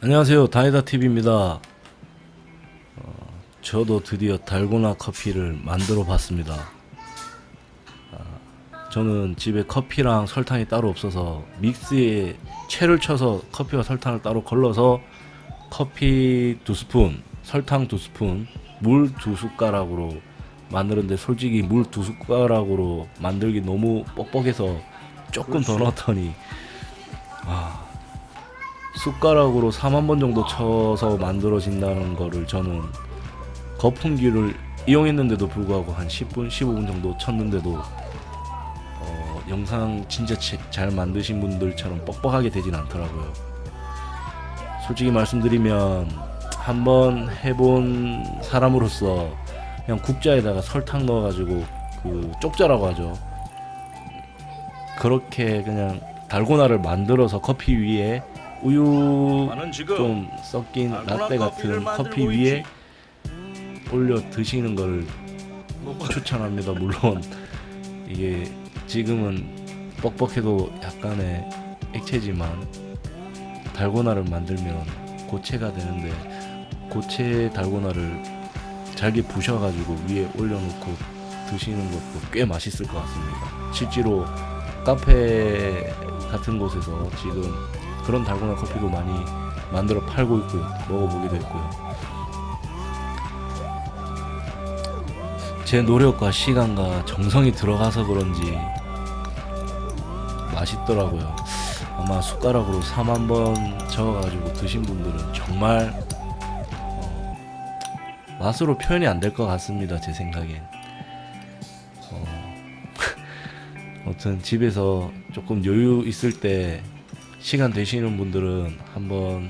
안녕하세요 다이다 TV입니다. 어, 저도 드디어 달고나 커피를 만들어 봤습니다. 아, 저는 집에 커피랑 설탕이 따로 없어서 믹스에 채를 쳐서 커피와 설탕을 따로 걸러서 커피 두 스푼, 설탕 두 스푼, 물 두 숟가락으로 만드는데 솔직히 물 두 숟가락으로 만들기 너무 뻑뻑해서 조금 더 넣었더니 숟가락으로 4만 번 정도 쳐서 만들어진다는 거를 저는 거품기를 이용했는데도 불구하고 한 10분, 15분 정도 쳤는데도 어, 영상 진짜 제- 잘 만드신 분들처럼 뻑뻑하게 되진 않더라고요. 솔직히 말씀드리면 한번 해본 사람으로서 그냥 국자에다가 설탕 넣어가지고 그 쪽자라고 하죠. 그렇게 그냥 달고나를 만들어서 커피 위에 우유 좀 섞인 달고나 라떼 같은 커피 위에 올려 드시는 걸 추천합니다. 물론 이게 지금은 뻑뻑해도 약간의 액체지만 달고나를 만들면 고체가 되는데 고체 달고나를 잘게 부셔가지고 위에 올려놓고 드시는 것도 꽤 맛있을 것 같습니다. 실제로 카페 같은 곳에서 지금 그런 달고나 커피도 많이 만들어 팔고 있고요. 먹어보기도 했고요. 제 노력과 시간과 정성이 들어가서 그런지 맛있더라고요. 아마 숟가락으로 4만 번 저어가지고 드신 분들은 정말 어, 맛으로 표현이 안 될 것 같습니다. 제 생각엔. 어, 아무튼 집에서 조금 여유 있을 때 시간 되시는 분들은 한번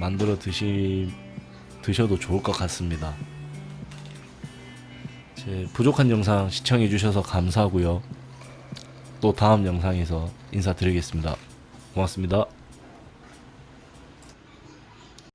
만들어 드시 드셔도 좋을 것 같습니다. 제 부족한 영상 시청해 주셔서 감사하고요. 또 다음 영상에서 인사드리겠습니다. 고맙습니다.